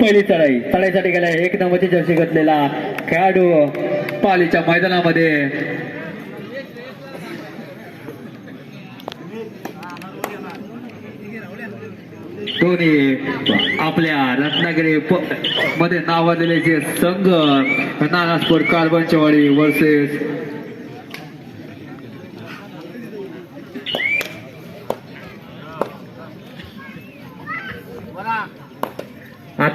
पहिली चढाई. चढाईसाठी गेला एक नंबरची जर्सी घेतलेला खेळाडू पालीच्या मैदानामध्ये. दोन्ही आपल्या रत्नागिरी मध्ये नावाजलेले जे संघ नानासपूर स्पोर्ट कार्बनचेवाडी वर्सेस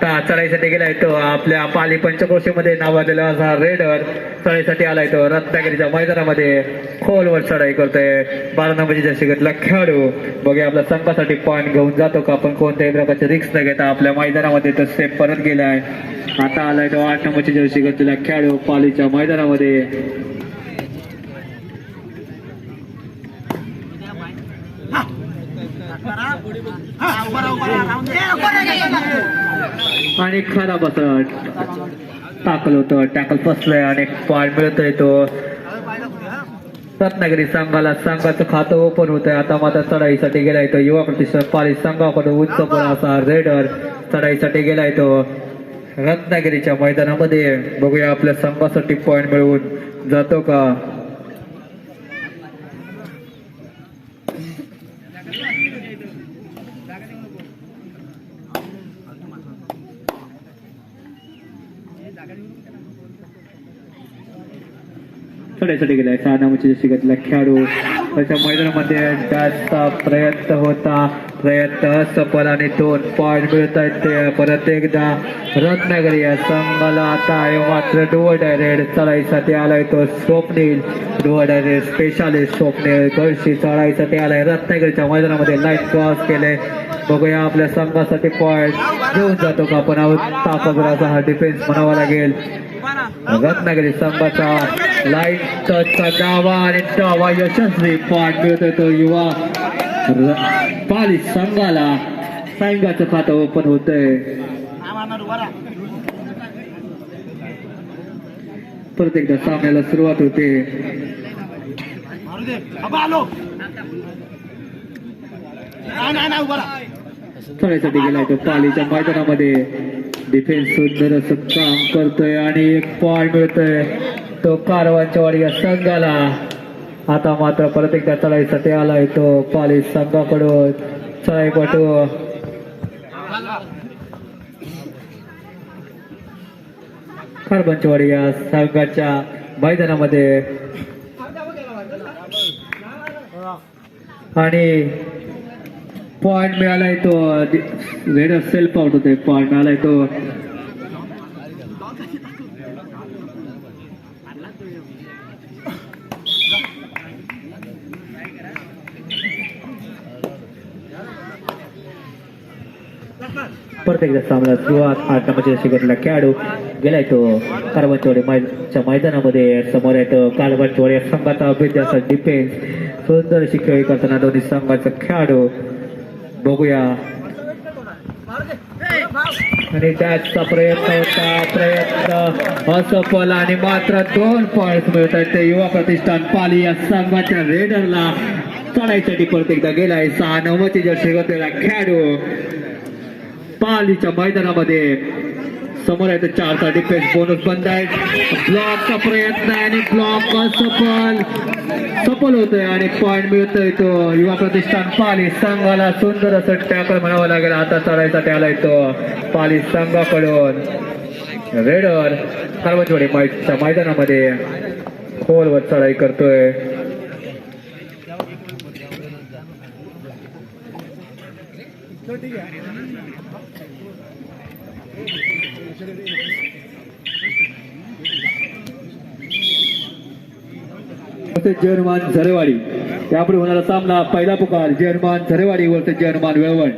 आता चढाईसाठी गेलाय तो आपल्या पाली पंचक्रोशीमध्ये नावाजलेला असा रेडर चढाईसाठी आलाय तो. रत्नागिरीच्या मैदानामध्ये खोलवर चढाई करतोय. बारा नंबरची म्हणजे जशी घेतला खेळाडू. बघूया आपल्या संघासाठी पॉईंट घेऊन जातो का आपण कोणत्याही प्रकारचे रिक्स न घेता आपल्या मैदानामध्ये तो सेफ परत गेलाय. आता आलाय तो आठ नंबरची जर्सी घेतलेला खेळाडू पालीच्या मैदानामध्ये. आणि खराब असं टाकल होतं टॅकल फसलंय आणि पॉईंट मिळतोय तो. रत्नागिरी संघाला संघाचं खातं ओपन होत आहे आता मात्र चढाईसाठी गेलाय तो. युवा प्रतिष्ठान पाली संघाकडून उच्च पण असा रेडर चढाईसाठी गेलाय तो. रत्नागिरीच्या मैदानामध्ये बघूया आपल्या संघासाठी पॉईंट मिळवून जातो का? चढाईसाठी गेलाय. सहा नावाची जशी घेतला खेळाडू त्याच्या मैदानामध्ये जास्त प्रयत्न होता. प्रयत्न सफल आणि दोन पॉईंट मिळत आहेत ते. परत एकदा रत्नागिरी या संघाला आता आहे मात्र डुअर डायरेड चढाईसाठी आलाय तो Swapnil. Do or die raid specialist Swapnil Kalshi चढाईसाठी आलाय. रत्नागिरीच्या मैदानामध्ये लाईन क्रॉस केले बघूया आपल्या संघासाठी पॉईंट घेऊन जातो का पण ताकदराचा हा डिफेन्स म्हणावा लागेल. रत्नागिरी संघाचा लाइट टचचा डावा आणि डावा यशस्वी पॉईंट मिळतो तो युवा. पाली संघाला संघाचं खातं ओपन होतंय. प्रत्येकदा एकदा सामन्याला सुरुवात होते. खेळायसाठी गेलाय तो पालीच्या मैदानामध्ये. डिफेन्स सुंदर असं काम करतोय आणि एक पॉईंट मिळतोय. तो कारवांच्या वाडी या संघाला. आता मात्र परत एकदा चढाईसाठी आलाय तो पाली संघाकडून. चढाईपटू कारबनचवाडी या संघाच्या मैदानामध्ये. आणि पॉइंट मिळालाय तो रेडर सेल्फ आउट होते पॉइंट मिळालाय तो. परत एकदा सामना सुरुवात आठ नंबरच्या शिकवलेला खेळाडू गेलाय तो. कारवांचवाडी च्या मैदानामध्ये समोर येतो कारवांचवाडी या संघाचा अभ्यास डिफेन्स सुंदर अशी करताना दोन्ही संघाचा खेळाडू बघूया. आणि त्याचा प्रयत्न होता प्रयत्न. असफल आणि मात्र दोन पॉईंट मिळत आहेत ते युवा प्रतिष्ठान पाली या संघाच्या रेडरला चढायसाठी परत एकदा गेलाय. सहा नव्वदची जर्सी घातलेला खेळाडू पालीच्या मैदानामध्ये समोर आहे तर चारचा डिफेन्स बोनस बंद आहे. ब्लॉकचा प्रयत्न आहे आणि ब्लॉक सफल. सफल होतोय आणि पॉईंट मिळतोय तो. युवा प्रतिष्ठान पाली संघाला सुंदर असं टॅकल म्हणावं लागेल. आता चढायचा त्याला येतो पाली संघाकडून. रेडर कर्मचवाडी मैच्या मैदानामध्ये खोलवर चढाई करतोय. जर्मान झरेवाडी. त्यापुढे होणारा सामना पहिला पुकार जर्मान झरेवाडी वरती जर्मान वेळवंड.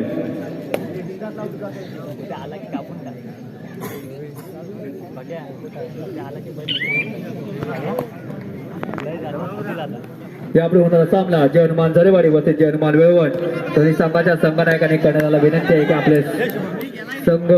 यापुढे होणारा सामना जर्मान झरेवाडी वरते जर्मान वेळवंड. तरी संघाच्या संघनायकाने करण्याला विनंती आहे की आपले संघ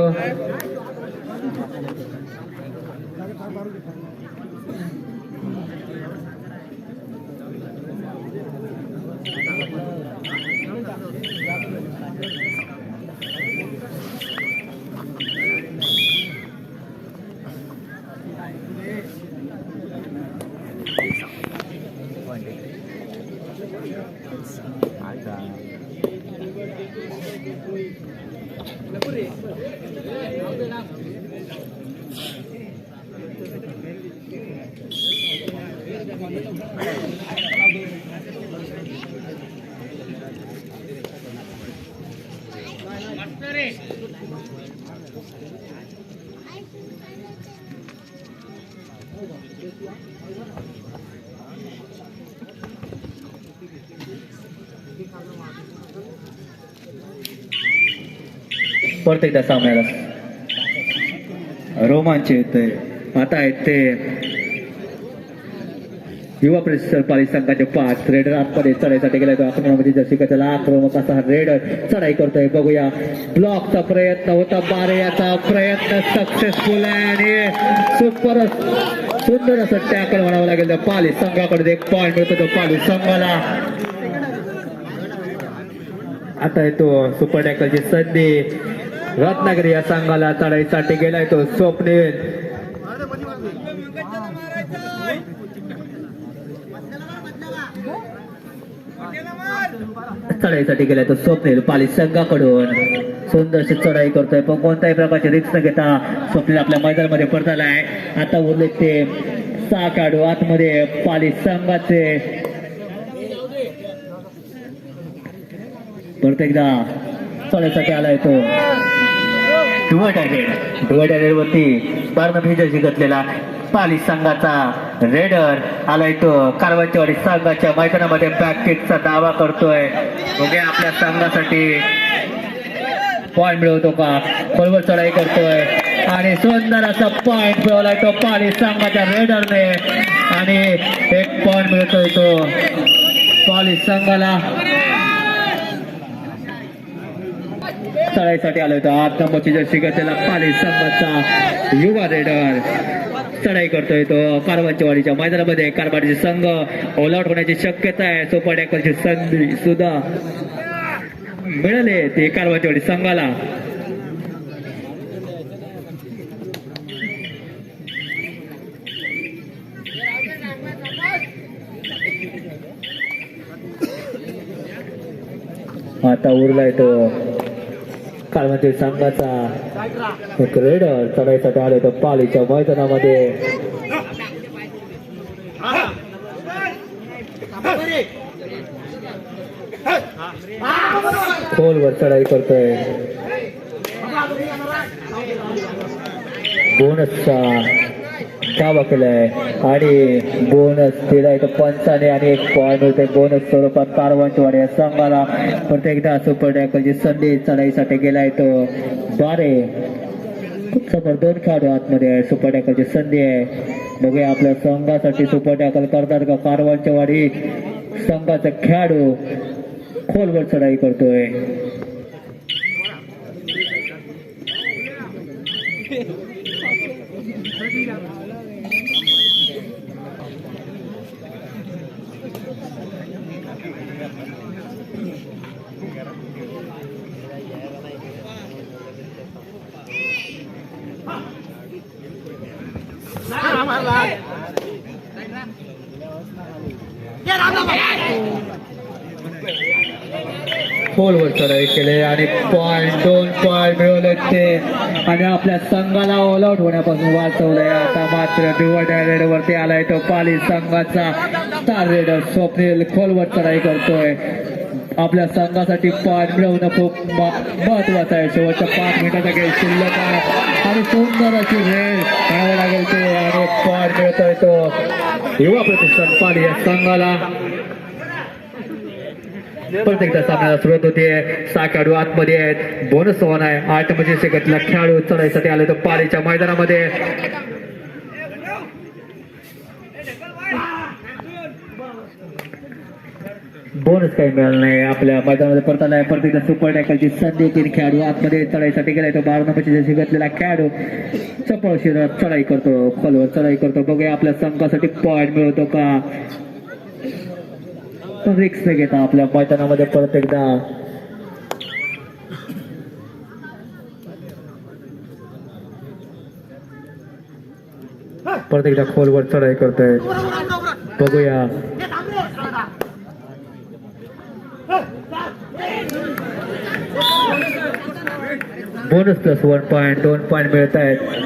परत एकदा सामन्याला. रोमांच येतोय आता आहेत ते युवा प्रेसर पालिस संघाचे पाच. रेडर आतमध्ये चढाईसाठी गेला आक्रमणामध्ये. जशी का त्याला आक्रमक असा रेडर चढाई करतोय. बघूया. ब्लॉकचा प्रयत्न होता. बारे याचा प्रयत्न सक्सेसफुल आहे आणि सुपर सुंदर असं टॅकल म्हणावं लागेल. त्या संघाकडे एक पॉईंट मिळतो. तो पाली संघाला. आता येतो सुपर टॅकलची संधी. रत्नागिरी या संघाला चढाईसाठी गेलाय तो स्वप्नील. चढाईसाठी गेलाय तो स्वप्नील. पाली संघाकडून सुंदरशी चढाई करतोय. पण कोणत्याही प्रकारची रिक्स न घेता स्वप्नील आपल्या मैदानामध्ये परताला आहे आता उरले ते सहा काढू आतमध्ये पाली संघाचे. परत एकदा आलाय तो डिवायडर डिवायडर वरती बारनं भिजाची पाली संघाचा रेडर आलाय तो कारवांचीवाडी संघाच्या मैदानामध्ये बॅककिटचा दावा करतोय. म्हणजे आपल्या संघासाठी. पॉईंट मिळवतो का? बरोबर चढाई करतोय. आणि सुंदर असा पॉईंट मिळवलाय तो पाली संघाच्या रेडरने. आणि एक पॉईंट मिळतोय तो पाली संघाला चढाईसाठी आलो होतो आठ नंबरची जर्सी घेतलेला पाली संघाचा युवा रेडर चढाई करतोय तो. कारवांचेवाडीच्या मैदानामध्ये कारवाडीचे संघ ऑल आउट होण्याची शक्यता आहे. सुपर टॅकलची संधी सुद्धा मिळाले. ते कारवांचेवाडी संघाला. आता उरलाय तो. कालमध्ये संघाचा एक रेडर चढाईसाठी आले तो पालीच्या मैदानामध्ये. खोलवर चढाई करतोय. बोनसचा दावा आहे. आणि बोनस दिला इथं पंचाने आणि एक पॉईंट होते. बोनस स्वरूपात कारवांचवाडी या संघाला. परत एकदा सुपर टॅकलची संधी चढाईसाठी गेलाय तो बारे. खूप समोर दोन खेळाडू आतमध्ये आहे. सुपर टॅकलची संधी आहे. बघूया आपल्या संघासाठी सुपर टॅकल करतात का? कारवांचवाडी संघाचा खेळाडू खोलवर चढाई करतोय. खोलवर चढाई केले आणि पॉईंट दोन पॉईंट मिळवले ते. आणि आपल्या संघाला ऑल आउट होण्यापासून वाचवलंय. आता मात्र डिवायडर रेडवरती आलाय तो पाली संघाचा. स्टार रेडर स्वप्नील खोलवर चढाई करतोय. आपल्या संघासाठी पाठ मिळवणं खूप म- महत्वाचं आहे. शेवटच्या पाच मिनिटाचा खेळ शिल्लक आहे. आणि सुंदर अशी वेळ म्हणावं लागेल ते. आणि पाठ मिळतोय तो. युवा प्रतिष्ठान पाली या संघाला. प्रत्येकदा सामन्याला सुरुवात होते. सहा खेळाडू आतमध्ये आहेत. बोनस वन आहे. आठ म्हणजे सेकंदला खेळाडू चढायसाठी आले तर पालीच्या मैदानामध्ये. बोनस काही मिळाला नाही. आपल्या मैदानामध्ये परत आलाय. परत एकदा सुपर टॅकलची संधी तीन खेळाडू आतमध्ये चढाईसाठी गेलाय तो बारा नंबरची जशी घेतलेला खेळाडू चपळ शिरात चढाई करतो. खोलवर चढाई करतो. बघूया आपल्या संघासाठी पॉईंट मिळवतो का? रिक्स न घेता आपल्या मैदानामध्ये परत एकदा. परत एकदा खोलवर चढाई करतोय. बघूया. बोनस प्लस वन पॉईंट दोन पॉईंट मिळत आहेत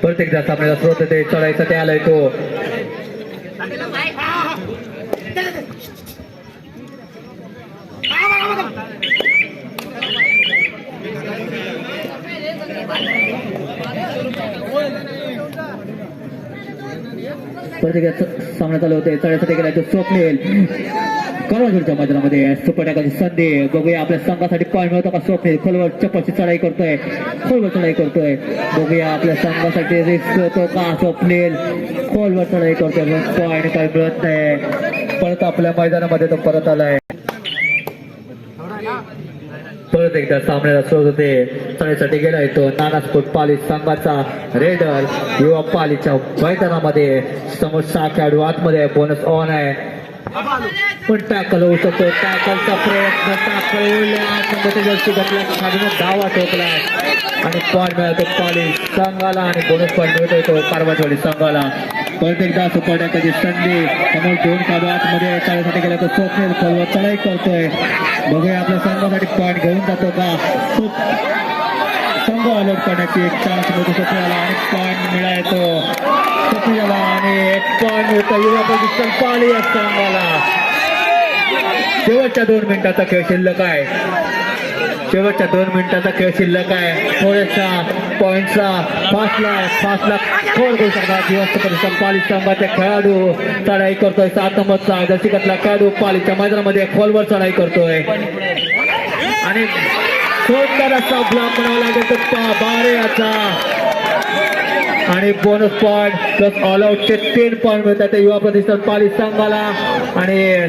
प्रत्येक जास्त आपल्याला स्रोत ते चढायसाठी आलाय तो. परत सांगण्यात आलं होतं. होते चढायसाठी गेलाय तो स्वप्नील करोडच्या मैदानामध्ये सुपर टाकाची संधी. बघूया आपल्या संघासाठी पॉईंट मिळतो का स्वप्नील खोलवर चप्पलची चढाई करतोय. खोलवर चढाई करतोय. बघूया आपल्या संघासाठी रिस्क होतो का स्वप्नील खोलवर चढाई करतोय पॉईंट काही मिळत नाही. परत आपल्या मैदानामध्ये तो परत आलाय. परत एकदा सामन्याला स्रोत होते. चढाईसाठी गेला येतो नाना स्पोर्ट पाली संघाचा रेडर युवा पालीच्या मैदानामध्ये समोर सहा खेळाडू आतमध्ये बोनस ऑन आहे. पण टॅकल होऊ शकतो. टॅकलचा प्रयत्न टॅकल धावा ठोकलाय आणि पॉईंट मिळतो पाली संघाला. आणि बोनस पॉईंट मिळतोय तो संघाला. परत एकदा सुपर संधी समोर दोन खेळाडू आतमध्ये चढाईसाठी गेला तर स्वप्नील खोलवर चढाई करतोय. बघूया आपल्या संघासाठी पॉईंट घेऊन जातो का? संघ अलर्ट करण्याची एक चान्स मिळतो स्वप्नाला आणि पॉईंट मिळायचो. स्वप्नाला आणि एक पॉईंट मिळतो. युवा पोझिशन पाली या संघाला. शेवटच्या दोन मिनिटाचा खेळ शिल्लक आहे. शेवटच्या दोन मिनिटाचा खेळ शिल्लक आहे. थोड्याशा पॉईंटचा पाच लाख पाच करू शकतात जिवंत परिश्रम पाली संघाचे खेळाडू चढाई करतोय. सात नंबरचा दर्शिकातला खेळाडू पालीच्या मैदानामध्ये खोलवर चढाई करतोय. आणि जोरदार असा ब्लॉक म्हणावा लागेल तर बारे याचा. आणि बोनस पॉईंट प्लस ऑल आउटचे तीन पॉईंट मिळतात. युवा प्रतिष्ठान पाली संघाला आणि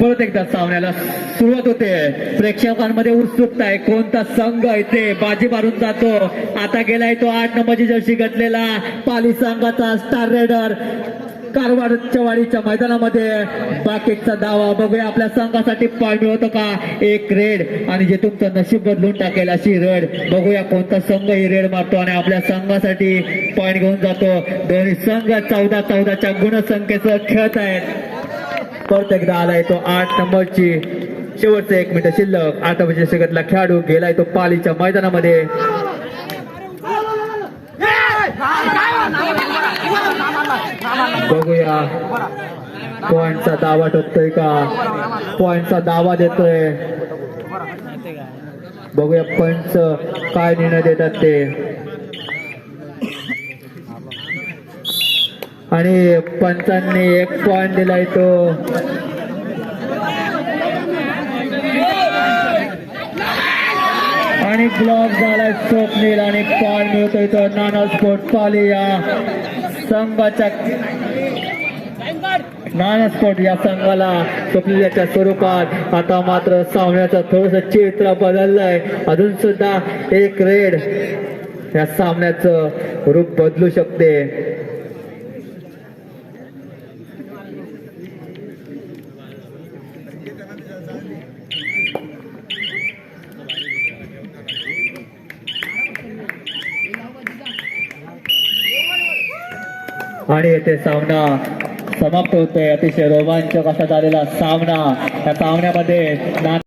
परत एकदा सामन्याला सुरुवात होते. प्रेक्षकांमध्ये उत्सुकता आहे. कोणता संघ इथे बाजी मारून जातो. आता गेलाय तो आठ नंबरची जर्सी घातलेला. पाली संघाचा स्टार रेडर कारवार चवाडीच्या मैदानामध्ये बाकीचा दावा. बघूया आपल्या संघासाठी पॉईंट मिळवतो का? एक रेड आणि जे तुमचं नशीब बदलून टाकेल अशी रेड बघूया कोणता संघ ही रेड मारतो आणि आपल्या संघासाठी पॉईंट घेऊन जातो. दोन्ही संघ चौदा चौदाच्या गुणसंख्येसह खेळत आहेत. परत एकदा आलाय तो आठ नंबरची. शेवटचं एक मिनिट शिल्लक. आठ नंबरच्या शिकतला खेळाडू गेलाय तो पालीच्या मैदानामध्ये. बघूया. पॉइंटचा दावा ठोकतोय का? पॉइंटचा दावा देतोय. बघूया पंच काय निर्णय देतात ते. आणि पंचांनी एक पॉइंट दिलाय तो. आणि ब्लॉक झालाय स्वप्नील आणि पॉइंट मिळतो तो. नाना स्पोर्ट पाली या संघाच्या नाना स्पोर्ट या संघाला स्वप्नील याच्या स्वरूपात आता मात्र सामन्याचं थोडस चित्र बदललंय. अजून सुद्धा एक रेड या सामन्याचं रूप बदलू शकते. आणि येथे सामना समाप्त होतोय. अतिशय रोमांचक असा झालेला सामना. या सामन्यामध्ये ना